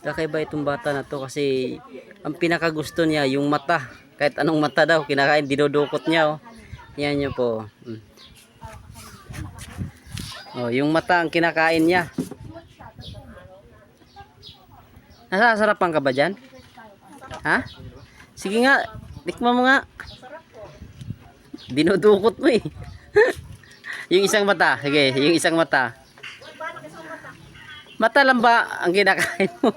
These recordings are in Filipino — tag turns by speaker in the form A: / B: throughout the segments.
A: Kakaiba itong bata na to kasi ang pinakagusto niya yung mata. Kahit anong mata daw, kinakain, dinudukot niya. Oh. Yan niyo po. Mm. Oh, yung mata ang kinakain niya. Nasasarapan ka ba dyan? Ha? Sige nga, tikman mo nga. Dinudukot mo eh. yung isang mata, sige, yung isang mata. Mata lang ba ang kinakain mo?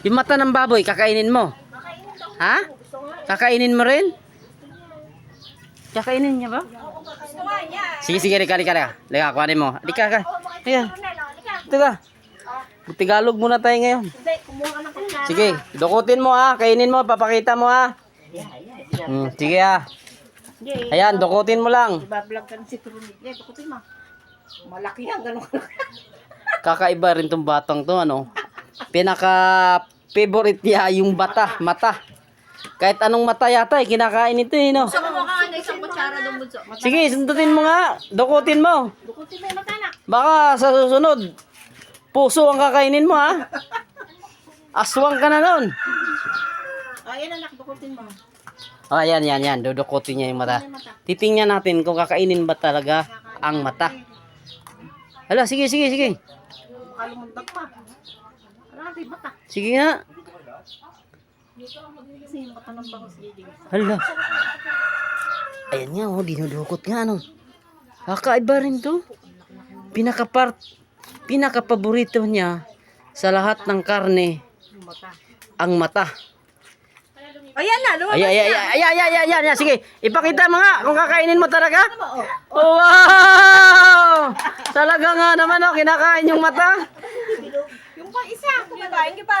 B: Yung mata ng baboy
A: kakainin mo. Ha? Kakainin mo rin? Kakainin niya ba? Sige, sige, lika, lika, lika. Lika, kuhanin mo. Lika, ka.
B: Oh, makita
A: Tagalog muna tayo ngayon.
B: Hindi, kumuha ka ng kutsara.
A: Sige, dukutin mo ha. Kainin mo, papakita mo ha. Hmm, sige ha. Ayan, dukutin mo lang.
B: ibablog ka ng si Ronel. Yan, tukutin mo. Malaki yan, ganun.
A: Kakaiba rin tong batang to, ano. Pinaka favorite niya yung bata, mata. Kahit anong mata yata, eh, kinakain ito eh, no.
B: Gusto isang kutsara bunso.
A: Sige, sundutin mo nga. Dukutin mo.
B: Tukutin mo yung mata na.
A: Baka sa susunod, puso ang kakainin mo ha. Aswang ka na nun.
B: Ayan anak, tukutin mo.
A: Ah, yan, yan, yan. Dudukutin niya yung mata. Titingnan natin kung kakainin ba talaga ang mata. Hala, sige, sige, sige.
B: Baka lumundag pa. Yung mata.
A: Sige nga. Hala. Ayan nga, oh, dinudukot nga, ano. Kakaiba rin to. Pinaka-part, pinakapaborito niya sa lahat ng karne ang mata.
B: Ayan na, lumabas
A: Ayan, ayan, ayan, ayan, ayan, ayan, ayan, sige. Ipakita mga kung kakainin mo talaga. Oh.
B: Oh,
A: wow! Talaga nga naman, oh, kinakain yung mata.
B: Yung pa isa, kumakain ka pa.